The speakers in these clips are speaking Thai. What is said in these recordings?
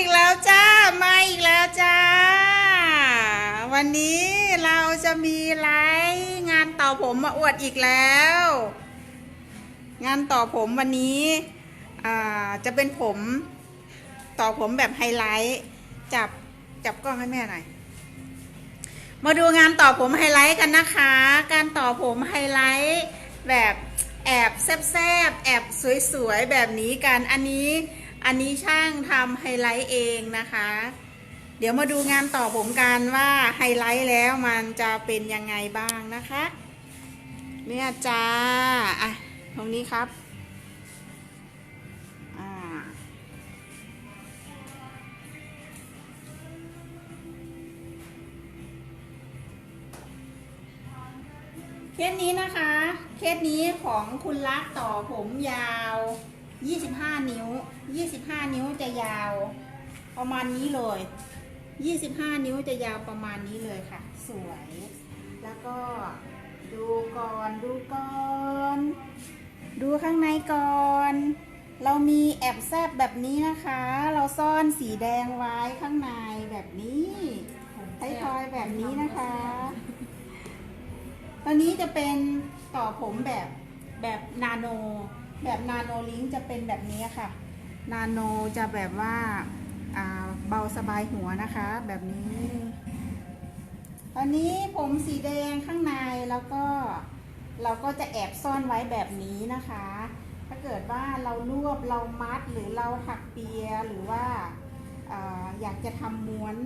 อีกแล้วจ้า มาอีกแล้วจ้า วันนี้เราจะมีไลฟ์งานต่อผมมาอวดอีกแล้ว งานต่อผมวันนี้จะเป็นผมต่อผมแบบไฮไลท์จับจับกล้องให้แม่หน่อยมาดูงานต่อผมไฮไลท์กันนะคะ การต่อผมไฮไลท์แบบแอบแซบๆแอบสวยๆแบบนี้กันอันนี้ อันนี้ช่างทำไฮไลท์เองนะคะ เดี๋ยวมาดูงานต่อผมกันว่าไฮไลท์แล้วมันจะเป็นยังไงบ้างนะคะ เนี่ยจ้า อะ ตรงนี้ครับเคสนี้นะคะ เคสนี้ของคุณลักต่อผมยาว 25นิ้ว25นิ้วจะยาวประมาณนี้เลย25นิ้วจะยาวประมาณนี้เลยค่ะ สวย แล้วก็ดูก่อนดูก่อนดูข้างในก่อน เรามีแอบแซบแบบนี้นะคะ เราซ่อนสีแดงไว้ข้างในแบบนี้ไทยทอยแบบนี้นะคะ ตอนนี้จะเป็นต่อผมแบบแบบนาโน แบบนาโนลิงจะเป็นแบบนี้ค่ะ นาโนจะแบบว่าอ่าเบาสบายหัวนะคะ แบบนี้ ตอนนี้ผมสีแดงข้างในแล้วก็เราก็จะแอบซ่อนไว้แบบนี้นะคะ ถ้าเกิดว่าเรารวบเรามัดหรือเราถักเปียหรือว่าอาอยากจะทำม้วน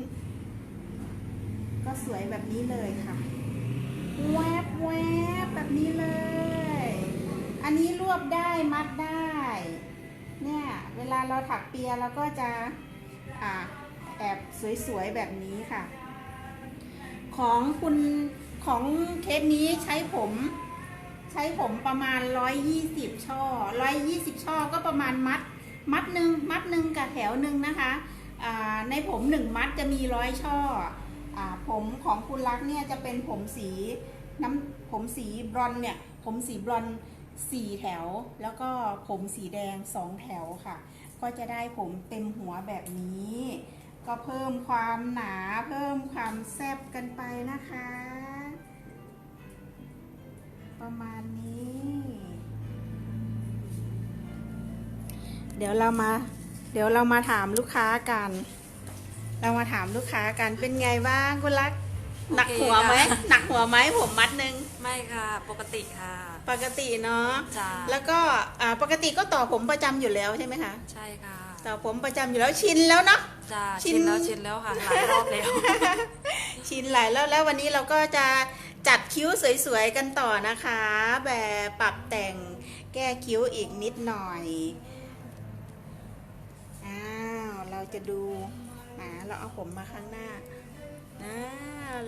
ก็สวยแบบนี้เลยค่ะ แวบแวบแบบนี้เลย อันนี้รวบได้มัดได้ เนี่ยเวลาเราถักเปียเราก็จะอ่าแอบสวยๆแบบนี้ค่ะ ของคุณของเคสนี้ใช้ผม ใช้ผมประมาณ 120 ช่อ 120 ช่อก็ประมาณมัด มัดหนึ่งมัดหนึ่งกับแถวหนึ่งนะคะในผมหนึ่งมัดจะมีร้อยช่ออผมของคุณรักเนี่ยจะเป็นผมสีน้ำผมสีบรอนเนี่ย ผมสีบรอน ซ์สี่แถว แล้วก็ผมสีแดงสองแถวค่ะ ก็จะได้ผมเต็มหัวแบบนี้ ก็เพิ่มความหนาเพิ่มความแซบกันไปนะคะ ประมาณนี้ เดี๋ยวเรามาเดี๋ยวเรามาถามลูกค้ากัน เรามาถามลูกค้ากันเป็นไงบ้างคุณรักหนักหัวไหมค่ะหนักหัวไหมผมมัดหนึ่งไม่ค่ะ ปกติค่ะ ปกติเนาะจ้าแล้วก็อ่าปกติก็ต่อผมประจำอยู่แล้วใช่ไหมคะใช่ค่ะต่อผมประจำอยู่แล้วชินแล้วเนาะ จ้าชิชิน นแล้วชินแล้วค่ะหลายรอบแล้ว ชินหลายแล้วแล้ววันนี้เราก็จะจัดคิ้วสวยๆกันต่อนะคะ แบบปรับแต่งแก้คิ้วอีกนิดหน่อยอ้าวเราจะดูอ่าเราเอาผมมาข้างหน้าอ่า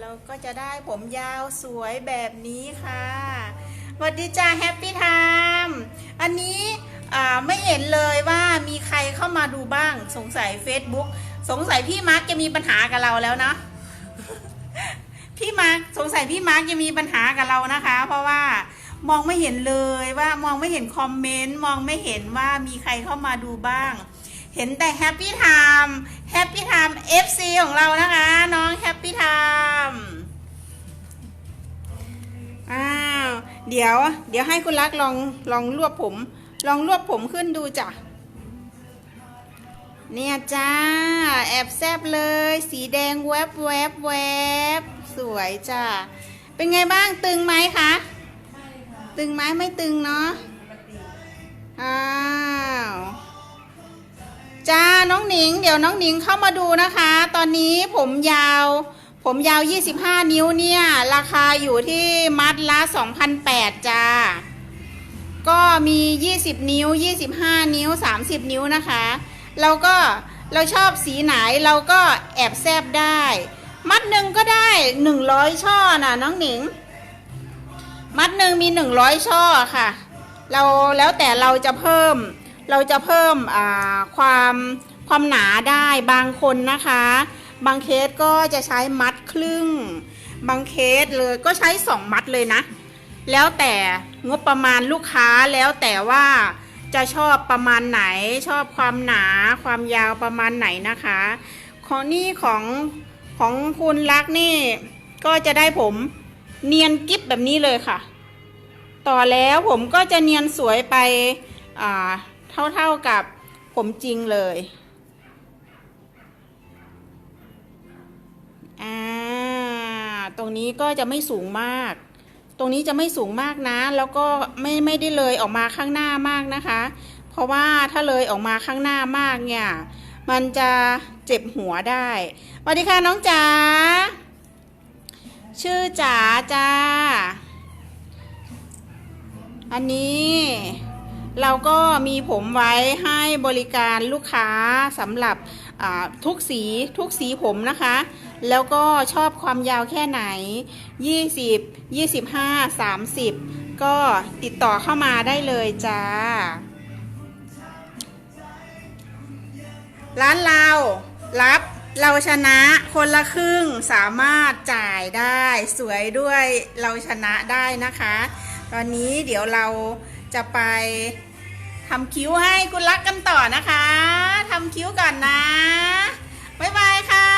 เราก็จะได้ผมยาวสวยแบบนี้ค่ะ สวัสดีจ้าแฮปปี้ไทม์อันนี้ไม่เห็นเลยว่ามีใครเข้ามาดูบ้างสงสัย Facebook สงสัยพี่มาร์กจะมีปัญหากับเราแล้วเนาะพี่มาร์คสงสัยพี่มาร์คจะมีปัญหากับเรานะคะ เพราะว่ามองไม่เห็นเลยว่ามองไม่เห็นคอมเมนต์มองไม่เห็นว่ามีใครเข้ามาดูบ้าง เห็นแต่แฮปปี้ไทม์แฮปปี้ไทม์ FC ของเรานะคะ น้องแฮปปี้ไทม์อ้า เดี๋ยว เดี๋ยวให้คุณรักลองลองรวบผม ลองรวบผมขึ้นดูจ้ะ เนี่ยจ้า แอบแซบเลย สีแดงแวบแวบแวบสวยจ้าเป็นไงบ้างตึงไหมคะตึงไหมไม่ตึงเนาะอ้าวจ้าน้องหนิง เดี๋ยวน้องหนิงเข้ามาดูนะคะ ตอนนี้ผมยาว ผมยาว 25 นิ้วเนี่ย ราคาอยู่ที่มัดละ2,008จ้า ก็มี 20 นิ้ว 25 นิ้ว 30 นิ้วนะคะ เราก็เราชอบสีไหนเราก็แอบแซบได้ มัดหนึ่งก็ได้ 100 ช่อน่ะน้องหนิง มัดหนึ่งมี 100 ช่อค่ะ เราแล้วแต่เราจะเพิ่ม เราจะเพิ่มความความหนาได้บางคนนะคะ บางเคสก็จะใช้มัดครึ่ง บางเคสเลยก็ใช้สองมัดเลยนะ แล้วแต่งบประมาณลูกค้าแล้วแต่ว่าจะชอบประมาณไหนชอบความหนาความยาวประมาณไหนนะคะ ของนี่ของของคุณรักนี่ ก็จะได้ผมเนียนกิ๊บแบบนี้เลยค่ะ ต่อแล้วผมก็จะเนียนสวยไปอ่าเท่าๆกับผมจริงเลย อ่าตรงนี้ก็จะไม่สูงมาก ตรงนี้จะไม่สูงมากนะ แล้วก็ไม่ไม่ได้เลยออกมาข้างหน้ามากนะคะ เพราะว่าถ้าเลยออกมาข้างหน้ามากเนี่ยมันจะเจ็บหัวได้สวัสดีค่ะน้องจ๋าชื่อจ๋าจ้าอันนี้ เราก็มีผมไว้ให้บริการลูกค้าสำหรับทุกสีทุกสีผมนะคะ แล้วก็ชอบความยาวแค่ไหน 20 25 30 ก็ติดต่อเข้ามาได้เลยจ้า ร้านเรารับเราชนะคนละครึ่งสามารถจ่ายได้สวยด้วยเราชนะได้นะคะ ตอนนี้เดี๋ยวเราจะไป ทำคิ้วให้คุณรักกันต่อนะคะ ทำคิ้วก่อนนะ บ๊ายบายค่ะ